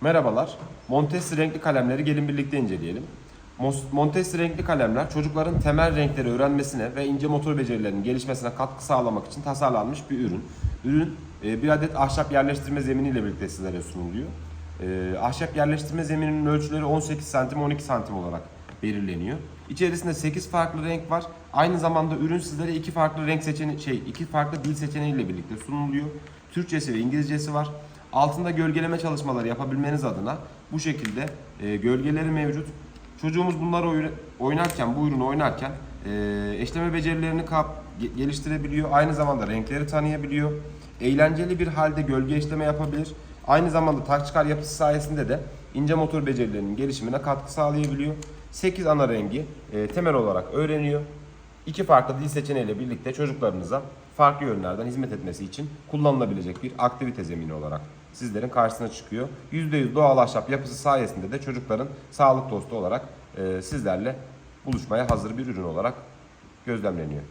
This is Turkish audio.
Merhabalar. Montesi renkli kalemleri gelin birlikte inceleyelim. Montesi renkli kalemler çocukların temel renkleri öğrenmesine ve ince motor becerilerinin gelişmesine katkı sağlamak için tasarlanmış bir ürün. Ürün e, bir adet ahşap yerleştirme zeminiyle birlikte sizlere sunuluyor. E, Ahşap yerleştirme zemininin ölçüleri 18 santim 12 santim olarak belirleniyor. İçerisinde 8 farklı renk var. Aynı zamanda ürün sizlere iki farklı renk seçeneği şey iki farklı dil seçeneğiyle birlikte sunuluyor. Türkçesi ve İngilizcesi var. Altında gölgeleme çalışmaları yapabilmeniz adına bu şekilde e, gölgeleri mevcut. Çocuğumuz bunları oyna- oynarken, bu ürünü oynarken e, eşleme becerilerini kap- ge- geliştirebiliyor. Aynı zamanda renkleri tanıyabiliyor. Eğlenceli bir halde gölge işleme yapabilir. Aynı zamanda tak çıkar yapısı sayesinde de ince motor becerilerinin gelişimine katkı sağlayabiliyor. 8 ana rengi e, temel olarak öğreniyor. İki farklı dil seçeneğiyle birlikte çocuklarınıza farklı yönlerden hizmet etmesi için kullanılabilecek bir aktivite zemini olarak sizlerin karşısına çıkıyor. %100 doğal ahşap yapısı sayesinde de çocukların sağlık dostu olarak e, sizlerle buluşmaya hazır bir ürün olarak gözlemleniyor.